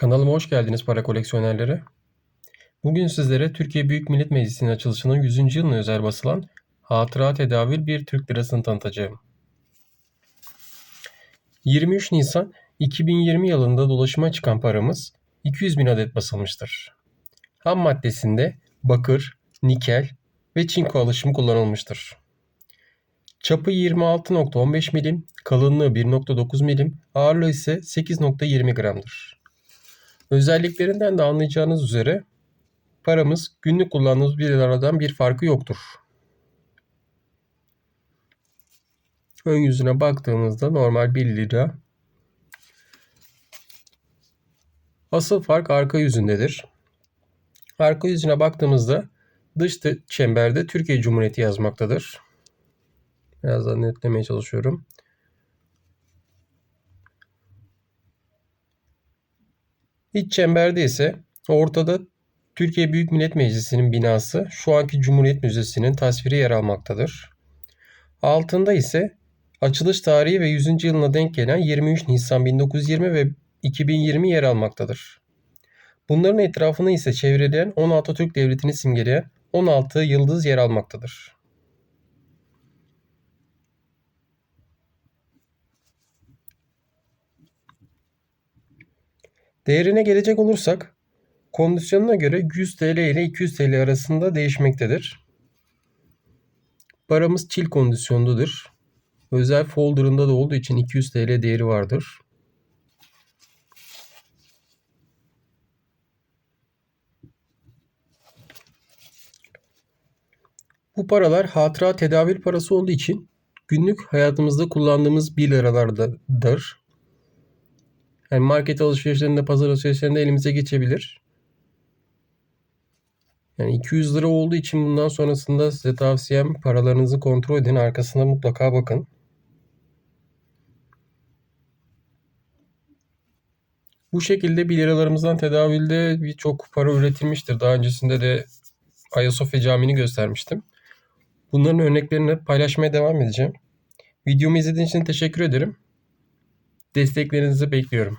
Kanalıma hoş geldiniz para koleksiyonerleri. Bugün sizlere Türkiye Büyük Millet Meclisi'nin açılışının 100. yılına özel basılan Hatıra Tedavül bir Türk Lirası'nı tanıtacağım. 23 Nisan 2020 yılında dolaşıma çıkan paramız 200 bin adet basılmıştır. Ham maddesinde bakır, nikel ve çinko alışımı kullanılmıştır. Çapı 26.15 milim, kalınlığı 1.9 milim, ağırlığı ise 8.20 gramdır. Özelliklerinden de anlayacağınız üzere paramız günlük kullandığımız bir liradan bir farkı yoktur. Ön yüzüne baktığımızda normal 1 lira. Asıl fark arka yüzündedir. Arka yüzüne baktığımızda dış çemberde Türkiye Cumhuriyeti yazmaktadır. Biraz daha netlemeye çalışıyorum. İç çemberde ise ortada Türkiye Büyük Millet Meclisi'nin binası şu anki Cumhuriyet Müzesi'nin tasviri yer almaktadır. Altında ise açılış tarihi ve 100. yılına denk gelen 23 Nisan 1920 ve 2020 yer almaktadır. Bunların etrafını ise çevreleyen 16 Türk Devleti'ni simgeleyen 16 yıldız yer almaktadır. Değerine gelecek olursak kondisyonuna göre 100 TL ile 200 TL arasında değişmektedir. Paramız çil kondisyondadır. Özel folderında da olduğu için 200 TL değeri vardır. Bu paralar hatıra tedavül parası olduğu için günlük hayatımızda kullandığımız 1 liralardadır. Yani market alışverişlerinde, pazar alışverişlerinde elimize geçebilir. Yani 200 lira olduğu için bundan sonrasında size tavsiyem paralarınızı kontrol edin. Arkasına mutlaka bakın. Bu şekilde 1 liralarımızdan tedavülde birçok para üretilmiştir. Daha öncesinde de Ayasofya Camii'ni göstermiştim. Bunların örneklerini paylaşmaya devam edeceğim. Videomu izlediğiniz için teşekkür ederim. Desteklerinizi bekliyorum.